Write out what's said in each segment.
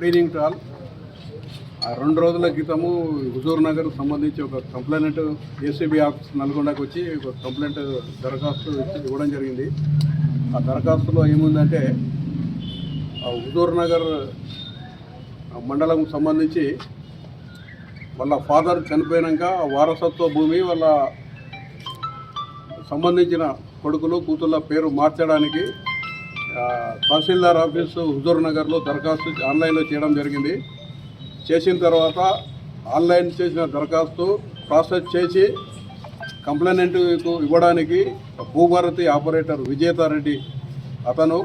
Good evening to all. ఆ రెండు రోజుల క్రితము హుజూర్ నగర్ సంబంధించి ఒక కంప్లైంట్ ఏసీబీ ఆఫీస్ నల్గొండకు వచ్చి ఒక కంప్లైంట్ దరఖాస్తు ఇవ్వడం జరిగింది. ఆ దరఖాస్తులో ఏముందంటే ఆ హుజూర్ నగర్ మండలం సంబంధించి వాళ్ళ ఫాదర్ చనిపోయాక వారసత్వ భూమి వాళ్ళ సంబంధించిన కొడుకులు కూతుళ్ళ పేరు మార్చడానికి తహసీల్దార్ ఆఫీసు హుజూర్ నగర్లో దరఖాస్తు ఆన్లైన్లో చేయడం జరిగింది. చేసిన తర్వాత ఆన్లైన్ చేసిన దరఖాస్తు ప్రాసెస్ చేసి కంప్లైనెంట్కు ఇవ్వడానికి భూభారతి ఆపరేటర్ విజేతారెడ్డి అతను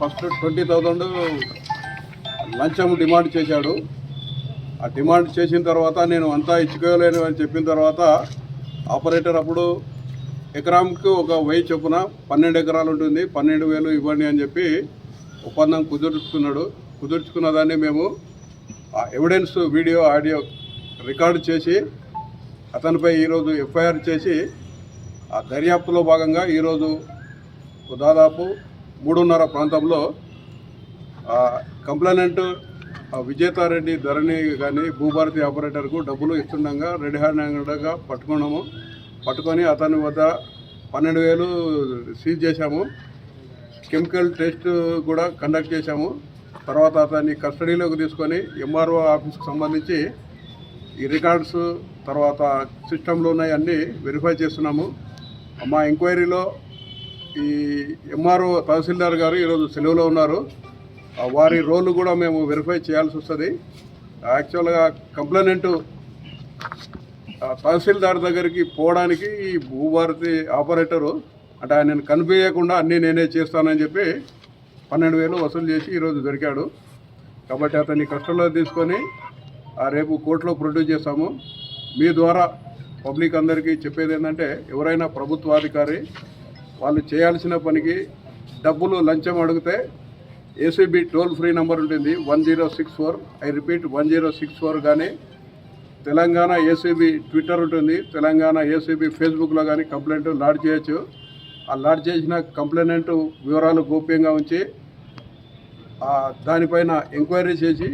ఫస్ట్ ట్వంటీ థౌజండ్ లంచం డిమాండ్ చేశాడు. ఆ డిమాండ్ చేసిన తర్వాత నేను అంతా ఇచ్చుకోలేను అని చెప్పిన తర్వాత ఆపరేటర్ అప్పుడు ఎకరాంకి ఒక వెయ్యి చొప్పున పన్నెండు ఎకరాలు ఉంటుంది. పన్నెండు వేలు ఇవ్వండి అని చెప్పి ఒప్పందం కుదుర్చుకున్నాడు. కుదుర్చుకున్న దాన్ని మేము ఆ ఎవిడెన్స్ వీడియో ఆడియో రికార్డు చేసి అతనిపై ఈరోజు ఎఫ్ఐఆర్ చేసి ఆ దర్యాప్తులో భాగంగా ఈరోజు దాదాపు మూడున్నర ప్రాంతంలో కంప్లైనెంట్ విజేతారెడ్డి ధరణి కానీ భూభారతి ఆపరేటర్కు డబ్బులు ఇస్తుండగా రెడీ హ్యాండెడ్గా పట్టుకున్నాము. పట్టుకొని అతని వద్ద పన్నెండు వేలు సీజ్ చేశాము. కెమికల్ టెస్ట్ కూడా కండక్ట్ చేశాము. తర్వాత అతన్ని కస్టడీలోకి తీసుకొని ఎంఆర్ఓ ఆఫీస్కి సంబంధించి ఈ రికార్డ్స్ తర్వాత సిస్టంలో ఉన్నాయి అన్నీ వెరిఫై చేస్తున్నాము. మా ఎంక్వైరీలో ఈ ఎంఆర్ఓ తహసీల్దార్ గారు ఈరోజు సెలవులో ఉన్నారు. వారి రోల్ కూడా మేము వెరిఫై చేయాల్సి వస్తుంది. యాక్చువల్గా కంప్లైనెంట్ తహసీల్దార్ దగ్గరికి పోవడానికి ఈ భూభారతి ఆపరేటరు అంటే ఆయన కనిపించకుండా అన్నీ నేనే చేస్తానని చెప్పి పన్నెండు వేలు వసూలు చేసి ఈరోజు దొరికాడు. కాబట్టి అతన్ని కష్టంలో తీసుకొని ఆ రేపు కోర్టులో ప్రొడ్యూస్ చేస్తాము. మీ ద్వారా పబ్లిక్ అందరికీ చెప్పేది ఏంటంటే ఎవరైనా ప్రభుత్వాధికారి వాళ్ళు చేయాల్సిన పనికి డబ్బులు లంచం అడిగితే ఏసీబీ టోల్ ఫ్రీ నెంబర్ ఉంటుంది one zero six four I repeat one zero six four కానీ తెలంగాణ ఏసీబీ ట్విట్టర్ ఉంటుంది. తెలంగాణ ఏసీబీ ఫేస్బుక్లో కానీ కంప్లైంట్ లాడ్ చేయొచ్చు. ఆ లాడ్ చేసిన కంప్లైంట్ వివరాలు గోప్యంగా ఉంచి దానిపైన ఎంక్వైరీ చేసి